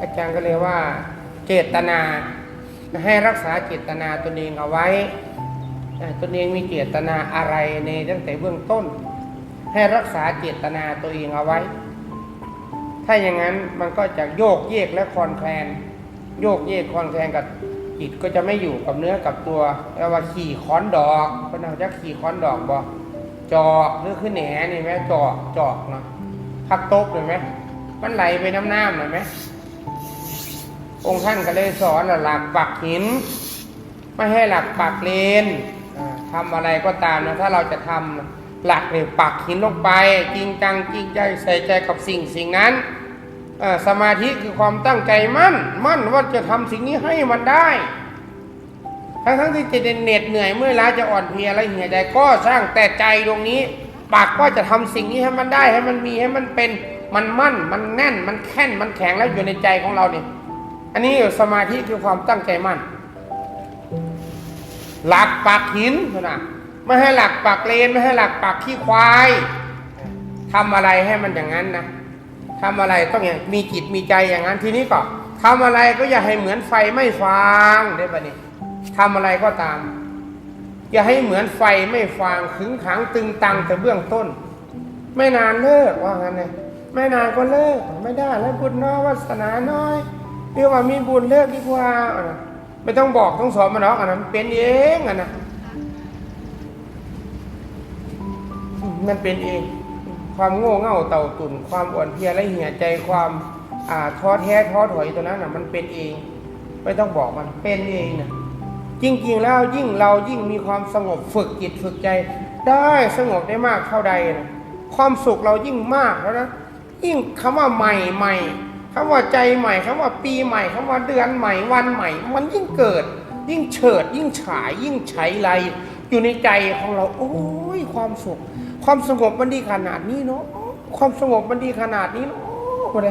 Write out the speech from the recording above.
อาจารย์ก็เลยว่า เจตนา ให้รักษาเจตนาตนเองเอาไว้ตนเองมีเจตนาอะไรในตั้งแต่เบื้องต้น ให้รักษาเจตนาตัวเองเอาไว้ ถ้าอย่างนั้นมันก็จะโยกเยกและคลอนแคลน โยกเยกคลอนแคลนกับจิตก็จะไม่อยู่กับเนื้อกับตัวแล้วว่าขี่ค้อนดอกก็น่าจะขี่ค้อนดอกบอจอกหรือขึ้นแหนนี่ไหมจอกจอกเนาะพักตบเลยไหมมันไหลไปน้ำน้ำหน่อยไหม องค์ท่านก็เลยสอนหลักปักหิน ไม่ให้หลักปักเลนอ่าทำอะไรก็ตามนะถ้าเราจะทำหลักเนี่ยปักหินลงไป จริงจังจริงใจใส่ใจกับสิ่งสิ่งนั้นสมาธิคือความตั้งใจมั่น มั่นว่าจะทำสิ่งนี้ให้มันได้ ทั้งทั้งที่จะเหน็ดเหนื่อยเมื่อล้าจะอ่อนเพลียอะไรเหี่ยใจก็สร้างแต่ใจตรงนี้ปักว่าจะทำสิ่งนี้ให้มันได้ให้มันมีให้มันเป็นมันมั่น มันแน่นมันแข็งมันแข็งแล้วอยู่ในใจของเราเนี่ย อันนี้สมาธิคือความตั้งใจมั่น หลักปักหินนะไม่ให้หลักปักเลนไม่ให้หลักปักขี้ควายทำอะไรให้มันอย่างนั้นนะทำอะไรต้องอย่างมีจิตมีใจอย่างนั้นทีนี้ก็ทำอะไรก็อย่าให้เหมือนไฟไม่ฟางได้ปะนี่ทำอะไรก็ตาม อย่าให้เหมือนไฟไม่ฟางขึงขังตึงตังแต่เบื้องต้น ไม่นานเลิกว่างั้นเลยไม่นานก็เลิกไม่ได้แล้วบุญน้อวาสนาน้อย เรียกว่ามีบุญเลิกดีกว่าอะไม่ต้องบอกต้องสอนมันหรอกอันนั้นเป็นเองอะนะมันเป็นเอง ความโง่เง่าเต่าตุ่นความอ่อนเพลียและเหี่ยใจความอ่าท้อแท้ท้อถอยตัวนั้นน่ะ มันเป็นเอง ไม่ต้องบอกมันเป็นเองนะจริงๆแล้วยิ่งเรายิ่งมีความสงบฝึกจิตฝึกใจ ได้สงบได้มากเท่าใดนะความสุขเรายิ่งมากแล้วนะยิ่งคำว่าใหม่ใหม่ คำว่าใจใหม่คำว่าปีใหม่คำว่าเดือนใหม่วันใหม่ มันยิ่งเกิด ยิ่งเฉิด ยิ่งฉาย ยิ่งใช้ไรอยู่ในใจของเรา โอ้ยความสุข ความสงบมันดีขนาดนี้เนาะความสงบมันดีขนาดนี้เนาะอะไร